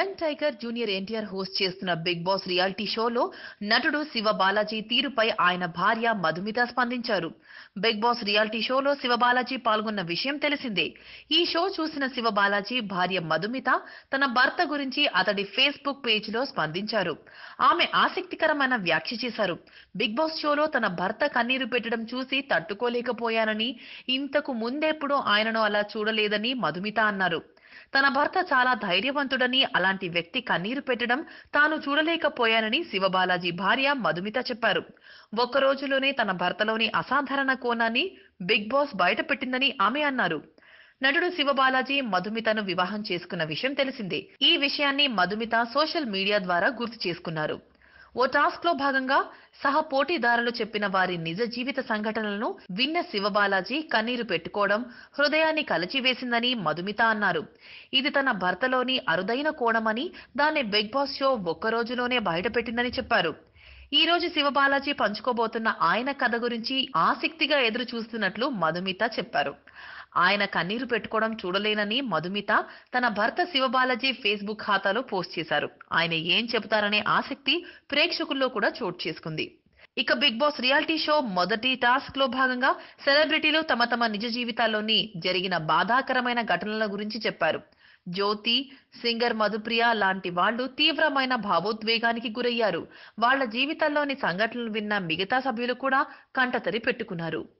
Young tiger junior NTR host చేస్తున్న Bigg Boss reality షోలో నటుడు శివ బాలాజీ తీరుపై ఆయన భార్య మధుమిత స్పందించారు. బిగ్ బాస్ రియాలిటీ షోలో శివ బాలాజీ పాల్గొన్న విషయం తెలిసిందే. ఈ షో చూసిన శివ బాలాజీ భార్య మధుమిత తన భర్త గురించి అతడి ఫేస్బుక్ పేజీలో స్పందించారు. ఆమె ఆసక్తికరమైన వ్యాఖ్య చేశారు. బిగ్ బాస్ షోలో తన భర్త కన్నీరు పెట్టడం చూసి తట్టుకోలేకపోయానని ఇంతకు ముందెప్పుడూ ఆయనను అలా చూడలేదని మధుమిత అన్నారు. తన భర్త చాలా ధైర్యవంతుడని అలాంటి వ్యక్తి కన్నీరు పెట్టడం తాను చూడలేకపోయానని శివబాలాజీ భార్య మధుమిత చెప్పారు. ఒక్క రోజులోనే తన భర్తలోని అసాధారణ కోణాన్ని బిగ్ బాస్ బయటపెట్టిందని ఆమె అన్నారు. నటుడు శివబాలాజీ మధుమితను వివాహం చేసుకున్న విషయం తెలిసిందే. ఈ విషయాన్ని మధుమిత సోషల్ మీడియా ద్వారా గుర్తు చేసుకున్నారు. ఓ టాస్క్లో భాగంగా సహ పోటీదారులు చెప్పిన వారి నిజ జీవిత సంఘటనలను విన్న శివబాలాజీ కన్నీరు పెట్టుకోవడం హృదయాన్ని కలచివేసిందని మధుమిత అన్నారు. ఇది తన భర్తలోని అరుదైన కోణమని దాన్ని బిగ్ బాస్ షో ఒక్క రోజులోనే బయటపెట్టిందని చెప్పారు. ఈ రోజు శివబాలాజీ పంచుకోబోతున్న ఆయన కథ గురించి ఆసక్తిగా ఎదురు చూస్తున్నట్లు మధుమిత చెప్పారు. ఆయన కన్నీరు పెట్టుకోవడం చూడలేనని మధుమిత తన భర్త శివబాలాజీ ఫేస్బుక్ ఖాతాలో పోస్ట్ చేశారు. ఆయన ఏం చెబుతారనే ఆసక్తి ప్రేక్షకుల్లో కూడా చోటు చేసుకుంది. ఇక బిగ్ బాస్ రియాలిటీ షో మొదటి టాస్క్లో భాగంగా సెలబ్రిటీలు తమ తమ నిజ జీవితాల్లోని జరిగిన బాధాకరమైన ఘటనల గురించి చెప్పారు. జ్యోతి సింగర్ మధుప్రియ లాంటి వాళ్ళు తీవ్రమైన భావోద్వేగానికి గురయ్యారు. వాళ్ళ జీవితాల్లోని సంఘటనలు విన్న మిగతా సభ్యులు కూడా కంటతరి పెట్టుకున్నారు.